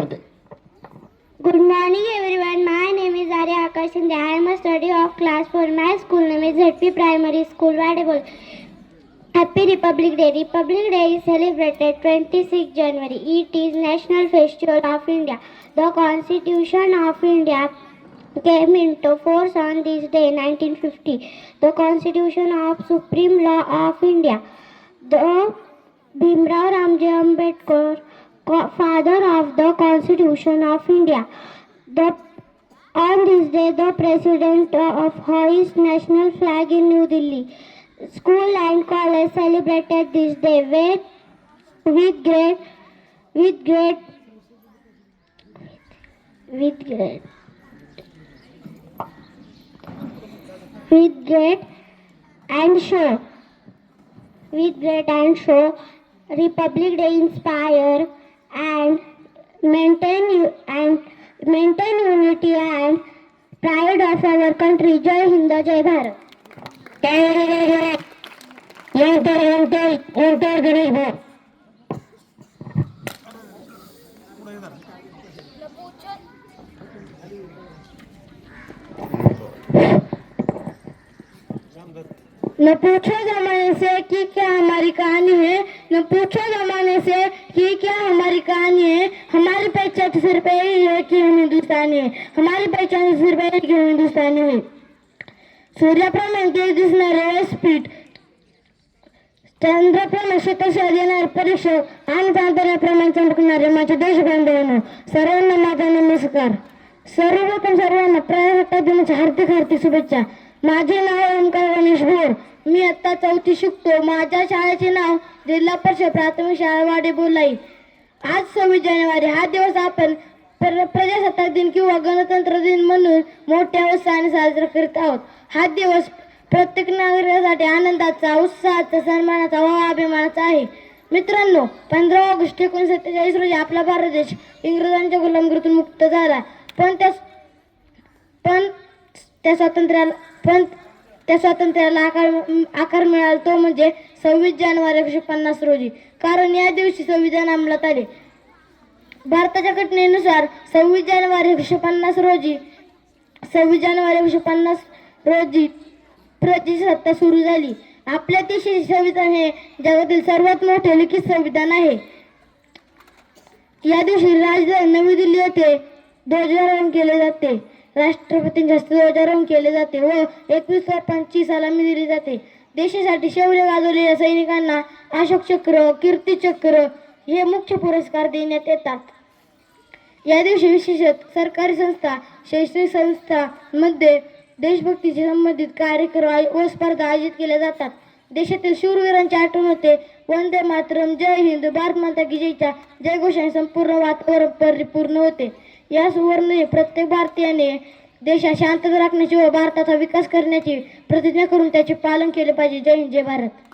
Good morning everyone, my name is Arya Akash Shinde. I am a student of class 4. My school name is ZP Primary School, Vadebol. Happy Republic Day. Republic Day is celebrated 26 January. It is National Festival of India. The Constitution of India came into force on this day, 1950. The Constitution of Supreme Law of India. The Bhimrao Ramji Ambedkar father of the Constitution of India. The, on this day, the President of hoist national flag in New Delhi. School and college celebrated this day with, with great, with great, with great, with great and show, with great and show. Republic Day inspire maintain and maintain unity and pride of our country. Jai Hind, Jai Bharat. Yantar, yantar, yantar, Ganesh Bharat. न पूछो जमाने से कि क्या हमारी कहानी है न पूछो जमाने से ये क्या हमारी कहानी है हमारी पहचान सिर्फ यही है कि हम हिंदुस्तानी है हमारी पहचान सिर्फ यही कि हम हिंदुस्तानी है सूर्याप्रमाणे दिसणारे स्पीड चंद्रप्रमाणे शेतशा देणारे परीक्षक आणि तांत्र्याप्रमाणे चमकणारे माझे देश बांधवांनो सर्वांना माझा नमस्कार सर्वप्रथम सर्वांना प्रयास दिनाच्या हार्दिक हार्दिक शुभेच्छा माझे नाव ओमकार रमेश भोर मी आता चौथी शिकतो माझ्या शाळेचे नाव जिल्हा परिषद प्राथमिक वाडे बोलाई आज सव्वीस जानेवारी हा दिवस आपण प्रजासत्ताक दिन किंवा गणतंत्र दिन म्हणून मोठ्या उत्साहाने साजरा करीत आहोत हा दिवस प्रत्येक नागरिकासाठी आनंदाचा उत्साहाचा सन्मानाचा वा अभिमानाचा आहे मित्रांनो पंधरा ऑगस्ट एकोणीसशे सत्तेचाळीस रोजी आपला भारत देश इंग्रजांच्या गुलामगिरीतून मुक्त झाला पण त्या पण त्या स्वातंत्र्याला पण त्या स्वातंत्र्याला आकार आकार मिळाला तो म्हणजे सव्वीस जानेवारी एकशे पन्नास रोजी कारण या दिवशी संविधान अंमलात आले भारताच्या घटनेनुसार सव्वीस जानेवारी एकशे पन्नास रोजी सव्वीस जानेवारी एकशे पन्नास रोजी प्रजासत्ता सुरू झाली आपल्या देशाचे संविधान हे जगातील सर्वात मोठे लिखित संविधान आहे या दिवशी राजधानी नवी दिल्ली येथे ध्वजारोहण केले जाते राष्ट्रपतींच्या ध्वजारोहण केले जाते व एकवीस सरपंचची सलामी दिली जाते देशासाठी शौर्य गाजवलेल्या सैनिकांना अशोक चक्र कीर्ती चक्र हे मुख्य पुरस्कार देण्यात येतात या दिवशी विशेषत सरकारी संस्था शैक्षणिक मध्ये देशभक्तीशी संबंधित कार्यक्रम व स्पर्धा आयोजित केल्या जातात देशातील शूरवीरांची आठवण होते वंदे मातरम जय हिंद भारत माता की जयच्या जयघोषाने संपूर्ण वातावरण परिपूर्ण होते या सुवर्ण प्रत्येक भारतीयाने देशात शांतता राखण्याची व भारताचा विकास करण्याची प्रतिज्ञा करून त्याचे पालन केले पाहिजे जय हिंद जय भारत